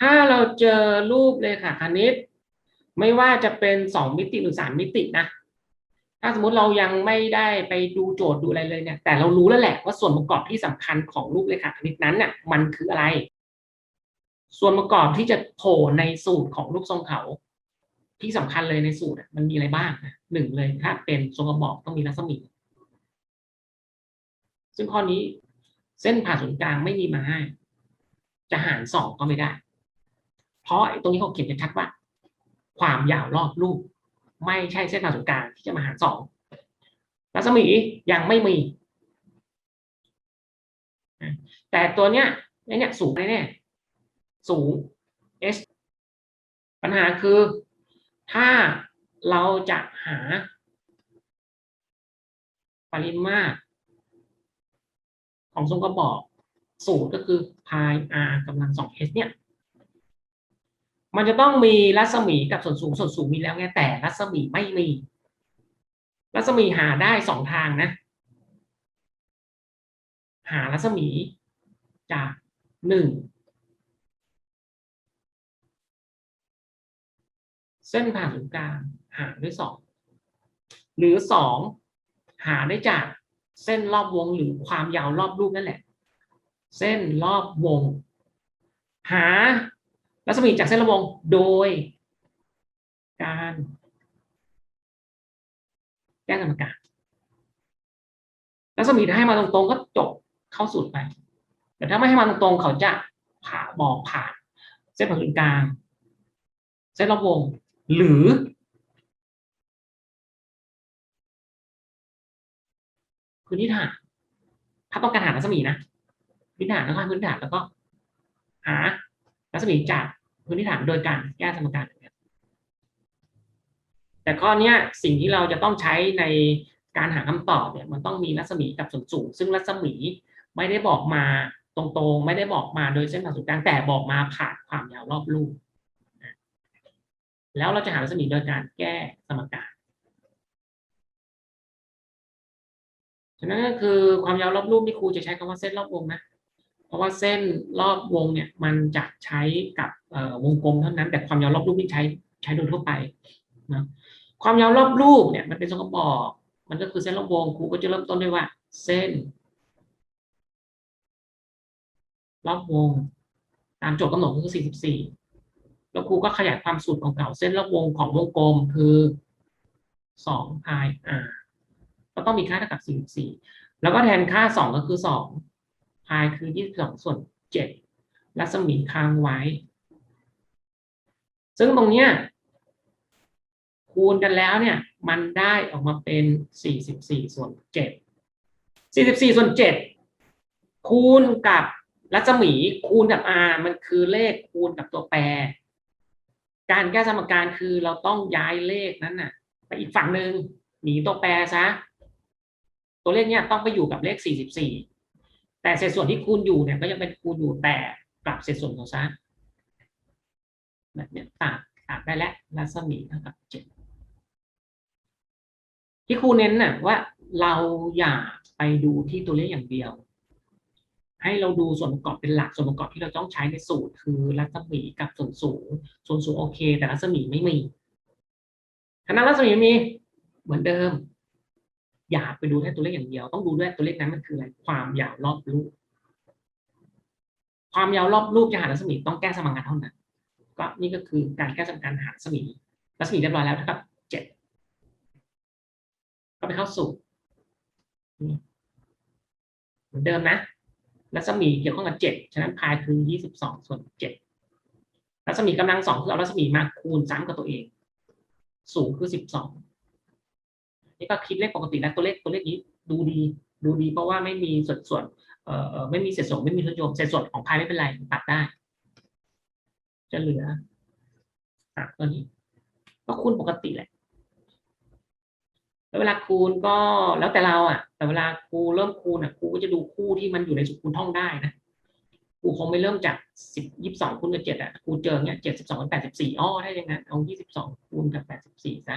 ถ้าเราเจอรูปเลยค่ะคณิต ไม่ว่าจะเป็นสองมิติหรือสามมิตินะ ถ้าสมมติเรายังไม่ได้ไปดูโจทย์ดูอะไรเลยเนี่ย แต่เรารู้แล้วแหละว่าส่วนประกอบที่สำคัญของรูปเลขาคณิตนั้นน่ะมันคืออะไร ส่วนประกอบที่จะโผล่ในสูตรของรูปทรงเขาที่สำคัญเลยในสูตรมันมีอะไรบ้างหนึ่งเลยถ้าเป็นทรงกระบอกต้องมีรัศมี ซึ่งข้อนี้เส้นผ่าศูนย์กลางไม่มีมาให้ จะหารสองก็ไม่ได้ ราะตรงนี้เขาเขียนชัดว่า ความยาวรอบรูป ไม่ใช่เส้นผ่าศูนย์กลางที่จะมาหารสองรัศมียังไม่มี แต่ตัวเนี้ยไอเนี่ยสูงแน่ๆสูง h ปัญหาคือถ้าเราจะหา ปริมาตรของทรงกระบอกสูตรก็คือ pi r กำลังสอง h เนี่ย มันจะต้องมีรัศมีกับส่วนสูงส่วนสูงมีแล้วไงแต่รัศมีไม่มี รัศมีหาได้สองทางนะ หารัศมีจากหนึ่งเส้นผ่านศูนย์กลางหาด้วยสองหรือสองหาได้จากเส้นรอบวงหรือความยาวรอบรูปนั่นแหละ เส้นรอบวง หา รัศมีจากเส้นรอบวงโดย การแก้สมการรัศมีถ้าให้มาตรงๆก็จบเข้าสูตรไป แต่ถ้าไม่ให้มาตรงๆ เขาจะผ่าบอกผ่าน เส้นผ่าศูนย์กลาง เส้นรอบวง หรือ พื้นที่ฐานถ้าต้องการหารัศมีนะพื้นฐานแล้วก็พื้นฐานแล้วก็ หา รัศมีจากพื้นที่ฐานโดยการแก้สมการแต่ข้อนี้สิ่งที่เราจะต้องใช้ในการหาคำตอบเนี่ยมันต้องมีรัศมีกับส่วนสูง ซึ่งรัศมีไม่ได้บอกมาตรงๆ ไม่ได้บอกมาโดยเส้นผ่าศูนย์กลางแต่บอกมาผ่านความยาวรอบรูปแล้วเราจะหารัศมีโดยการแก้สมการฉะนั้นก็คือความยาวรอบรูปที่ครูจะใช้คำว่าเส้นรอบวงนะ เพราะว่าเส้นรอบวงเนี่ยมันจะใช้กับวงกลมเท่านั้น แต่ความยาวรอบรูปที่ใช้ใช้โดยทั่วไปนะความยาวรอบรูปเนี่ยมันเป็นทรงกระบอก มันก็คือเส้นรอบวงครูก็จะเริ่มต้นด้วยว่า เส้น รอบวง ตามโจทย์กำหนดก็คือ44 แล้วครูก็ขยายความสูตรของเก่าเส้นรอบวงของวงกลมคือ2 pi r ก็ต้องมีค่าเท่ากับ44 แล้วก็แทนค่า 2 ก็คือ 2 pi คือ 22 ส่วน 7 รัศมีค้างไว้ ซึ่งตรงเนี้ยคูณกันแล้วเนี่ย มันได้ออกมาเป็น 44 ส่วน 7 44 ส่วน 7 คูณกับรัศมีคูณกับ r มันคือเลขคูณกับตัวแปร การแก้สมการคือเราต้องย้ายเลขนั้นน่ะ ไปอีกฝั่งหนึ่งหนีตัวแปรซะ ตัวเลขเนี่ยต้องไปอยู่กับเลข 44 แต่เศษส่วนที่คูณอยู่เนี่ยก็ยังเป็นคูณอยู่แต่กลับเศษส่วนของซะแบบนี้ตัดตัดได้แล้วรัศมีเท่ากับ7ที่ครูเน้นน่ะว่าเราอย่าไปดูที่ตัวเลขอย่างเดียว ให้เราดูส่วนประกอบเป็นหลักส่วนประกอบที่เราต้องใช้ในสูตร คือรัศมีกับส่วนสูง ส่วนสูงโอเค แต่รัศมีไม่มีคณะรัศมีมีเหมือนเดิม อย่าไปดูแค่ตัวเลขอย่างเดียว ต้องดูด้วยตัวเลขนั้นมันคืออะไรความยาวรอบรูป ความยาวรอบรูปจะหารัศมีต้องแก้สมการเท่านั้น ก็นี่ก็คือการแก้สมการหารัศมีรัศมีเรียบร้อยแล้วเท่ากับเจ็ดก็ไปเข้าสูตรเหมือนเดิมนะรัศมีเกี่ยวข้องกับเจ็ดฉะนั้นพายคือยี่สิบสองส่วนเจ็ดรัศมีกำลังสองคือเอารัศมีมาคูณซ้ำกับตัวเอง สูงคือสิบสอง นี่ก็คิดเลขปกติแล้วตัวเลขตัวเลขนี้ดูดี ดูดีเพราะว่าไม่มีส่วนส่วนเอ่อไม่มีเศษส่วนไม่มีทศนิยมเศษส่วนของพายไม่เป็นไรตัดได้ จะเหลือตัดตัวนี้ ก็คูณปกติแหละแล้วเวลาคูณก็แล้วแต่เราอะ แต่เวลาครูเริ่มคูณอะครูก็จะดูคู่ที่มันอยู่ในสุขคูณท่องได้นะครูคงไม่เริ่มจากสิบยี่สิบสองคูณกับเจ็ดอะครูเจอเนี้ยเจ็ดสิบสองกับแปดสิบสี่อ้อได้ยังไงเอายี่สิบสองคูณกับแปดสิบสี่ซะ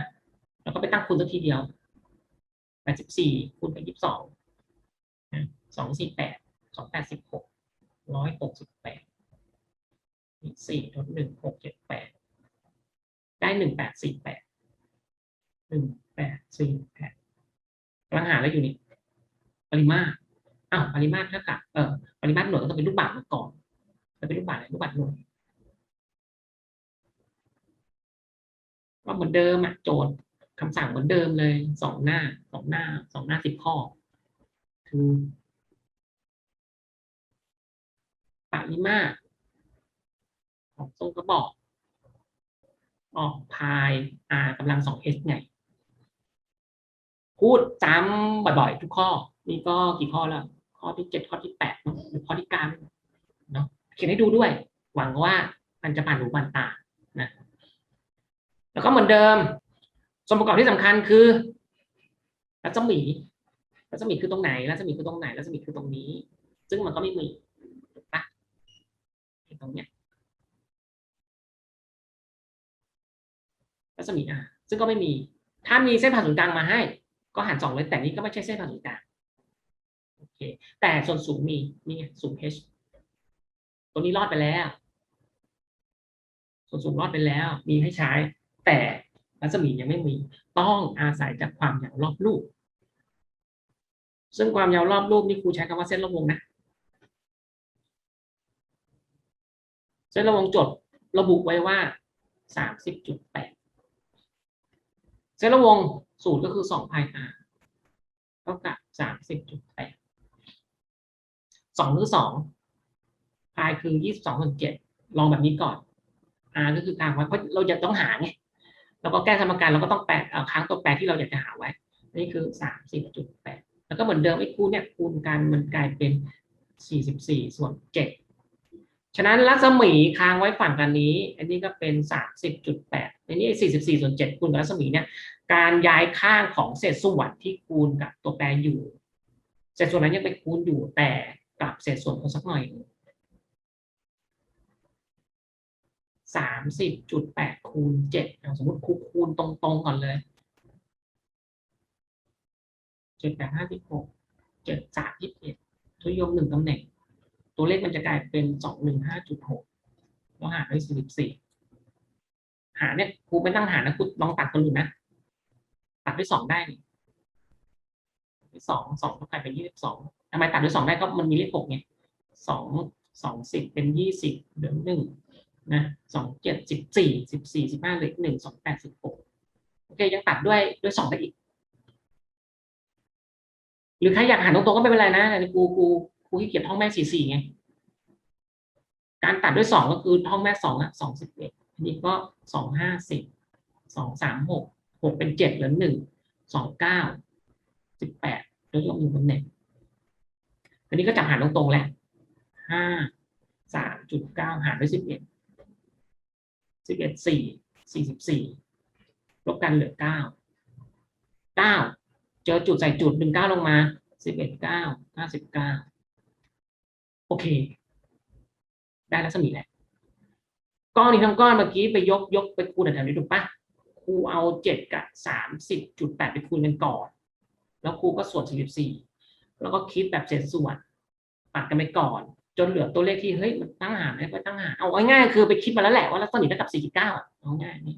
แล้วก็ไปตั้งคูณสักทีเดียว แปดสิบสี่คูณกับยี่สิบสองสองสี่แปดสองแปดสิบหกร้อยหกสิบแปดสี่ลดหนึ่งหกเจ็ดแปดได้หนึ่งแปดสี่แปดหนึ่งแปดสี่แปดกำลังหาอะไรอยู่นี่ปริมาตรอ้าวปริมาตรเท่ากับเออปริมาตรหน่วยก็ต้องเป็นรูปบาทมาก่อนจะเป็นรูปบาทอะไรรูปบาทหน่วยก็เหมือนเดิมอะโจทย์ คำสั่งเหมือนเดิมเลยสองหน้าสองหน้าสองหน้าสิบข้อ คือปริมาของทรงกระบอก ออกพาย r กำลังสอง h ไงพูดจำบ่อยๆทุกข้อ นี่ก็กี่ข้อแล้ว ข้อที่เจ็ดข้อที่แปดหรือข้อที่เก้าเนาะเขียนให้ดูด้วย หวังว่ามันจะผ่านหูผ่านตานะแล้วก็เหมือนเดิม ส่วนประกอบที่สำคัญคือรัศมีรัศมีคือตรงไหนรัศมีคือตรงไหนรัศมีคือตรงนี้ ซึ่งมันก็ไม่มีถูกปะตรงเนี้ยรัศมีอะซึ่งก็ไม่มี ถ้ามีเส้นผ่านศูนย์กลางมาให้ ก็หารสองเลยแต่นี้ก็ไม่ใช่เส้นผ่านศูนย์กลางโอเค แต่ส่วนสูงมีนี่สูง h ตัวนี้รอดไปแล้ว ส่วนสูงรอดไปแล้ว มีให้ใช้ แต่ รัศมียังไม่มีต้องอาศัยจากความยาวรอบรูป ซึ่งความยาวรอบรูปนี่ครูใช้คำว่าเส้นรอบวงนะ เส้นรอบวงจดระบุไว้ว่าสามสิบจุดแปดเส้นรอบวงสูตรก็คือสองพายอาเท่ากับสามสิบจุดแปดสองคือสองพายคือยี่สิบสองส่วนเจ็ดลองแบบนี้ก่อน r ก็คือกางไว้เพราะเราจะต้องหาไง แล้วก็แก้สมการเราก็ต้องแปลเอาค้างตัวแปรที่เราอยากจะหาไว้ นี่คือสามสิบจุดแปดแล้วก็เหมือนเดิมไอ้คูณเนี่ยคูณกันมันกลายเป็นสี่สิบสี่ส่วนเจ็ดฉะนั้นรัศมีค้างไว้ฝั่งกันนี้ อันนี้ก็เป็นสามสิบจุดแปดอันนี้สี่สิบสี่ส่วนเจ็ดคูณกับรัศมีเนี่ยการย้ายข้างของเศษส่วนที่คูณกับตัวแปรอยู่เศษส่วนนั้นยังไปคูณอยู่แต่กลับเศษส่วนเขาสักหน่อยหนึ่ง สามสิบจุดแปดคูณเจ็ดสมมติคูคูณตรงๆก่อนเลยเจ็ดแปดห้าสิบหกเจ็ดสามยี่สิบเอ็ดทุยมหนึ่งตำแหน่ง ตัวเลขมันจะกลายเป็นสองหนึ่งห้าจุดหกแล้วหารด้วยสี่สิบสี่หาเนี่ยครูไม่ตั้งหานะครูลองตัดตัวอื่นนะตัดด้วยสองได้นี่สองสองก็กลายเป็นยี่สิบสองทำไมตัดด้วยสองได้ก็มันมีเลขหกไงสองสองสิบเป็นยี่สิบเหลือหนึ่ง นะสองเจ็ดสิบสี่สิบสี่สิบห้าเหลือหนึ่งสองแปดสิบหกโอเคยังตัดด้วยด้วยสองได้อีก หรือใครอยากหารตรงๆก็ไม่เป็นไรนะแต่กูกูกูขี้เกียจท่องแม่สี่สี่ไงการตัดด้วยสองก็คือท่องแม่สองอะสองสิบเอ็ดอันนี้ก็สองห้าสิบสองสามหกหกเป็นเจ็ดเหลือหนึ่งสองเก้าสิบแปดแล้วยกมือตำแหน่งอันนี้ก็จับหารตรงๆแหละห้าสามจุดเก้าหารด้วยสิบเอ็ด สิบเอ็ดสี่สี่สิบสี่ลบกันเหลือเก้าเก้าเจอจุดใส่จุดดึงเก้าลงมาสิบเอ็ดเก้าห้าสิบเก้าโอเค ได้รัศมีแหละก้อนนี้ทั้งก้อนเมื่อกี้ไปยกยกไปคูณแถวนี้ถูกปะครูเอาเจ็ดกับสามสิบจุดแปดไปคูณกันก่อน แล้วครูก็ส่วนสี่สิบสี่แล้วก็คิดแบบเศษส่วนตัดกันไปก่อน จนเหลือตัวเลขที่เฮ้ยมันตั้งหารไม่ไปตั้งหารเอาง่ายๆคือไปคิดมาแล้วแหละว่ารัศมีเท่ากับ 49อะเอาง่ายนี่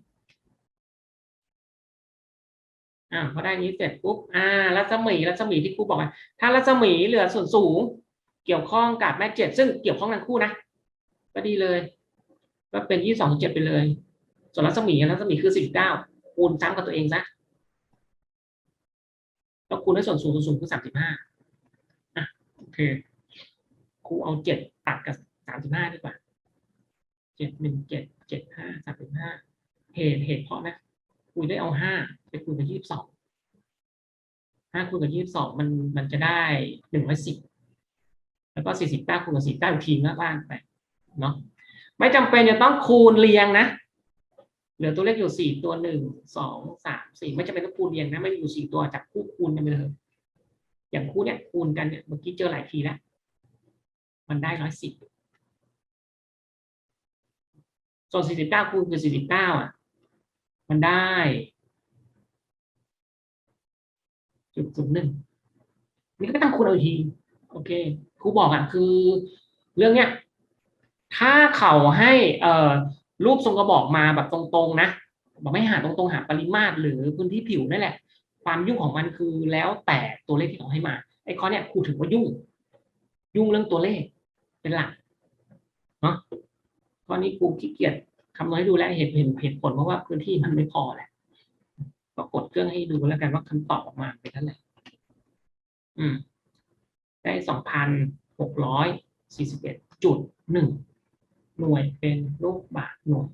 อ่าพอได้นี้เสร็จปุ๊บอ่ารัศมีรัศมีที่ครูบอกว่าถ้ารัศมีเหลือส่วนสูง เกี่ยวข้องกับแม่เจ็ดซึ่งเกี่ยวข้องทั้งคู่นะก็ดีเลย ก็เป็นยี่สองเจ็ดไปเลย ส่วนรัศมีรัศมีคือ49คูณซ้ำกับตัวเองซะแล้วคูณด้วยส่วนสูงส่วนสูงคือ35อะโอเค ครูเอาเจ็ดตัดกับสามสิบห้าดีกว่าเจ็ดหนึ่งเจ็ดเจ็ดห้าสามสิบห้าเหตุเหตุเพราะนะครูได้เอาห้าไปคูณกับยี่สิบสองห้าคูณกับยี่สิบสองมันมันจะได้หนึ่งร้อยสิบแล้วก็สี่สิบเก้าคูณกับสี่เก้าอีกทีนะบ้างไปเนาะไม่จำเป็นจะต้องคูณเรียงนะเหลือตัวเลขอยู่สี่ตัวหนึ่งสองสามสี่ไม่จำเป็นต้องคูณเรียงนะไม่มีอยู่สี่ตัวจับคู่คูณกันไปเลยอย่างคู่เนี่ยคูณกันเนี่ยเมื่อกี้เจอหลายทีแล้ว มันได้ร้อยสิบส่วนสี่สิบเก้าคูณคือสี่สิบเก้าอะ มันได้จุดศูนย์หนึ่งนี่ก็ต้องคูณเอาที โอเคครูบอกอะคือ เรื่องเนี้ย ถ้าเขาให้เอ่อรูปทรงกระบอกมาแบบตรงๆนะบอกไม่หาตรงๆหาปริมาตรหรือพื้นที่ผิวนั่นแหละ ความยุ่งของมันคือแล้วแต่ตัวเลขที่เขาให้มาไอ้ข้อเนี้ยครูถือว่ายุ่ง ยุ่งเรื่องตัวเลข เป็นหลักเนาะข้อนี้กูขี้เกียจคำนวณให้ดูแลเหตุเห็นเหตุผลเพราะว่าพื้นที่มันไม่พอแหละก็กดเครื่องให้ดูแล้วกันว่าคำตอบออกมาเป็นเท่าไหร่อืม ได้สองพันหกร้อยสี่สิบเอ็ดจุดหนึ่งหน่วยเป็นลูกบาศก์หน่วย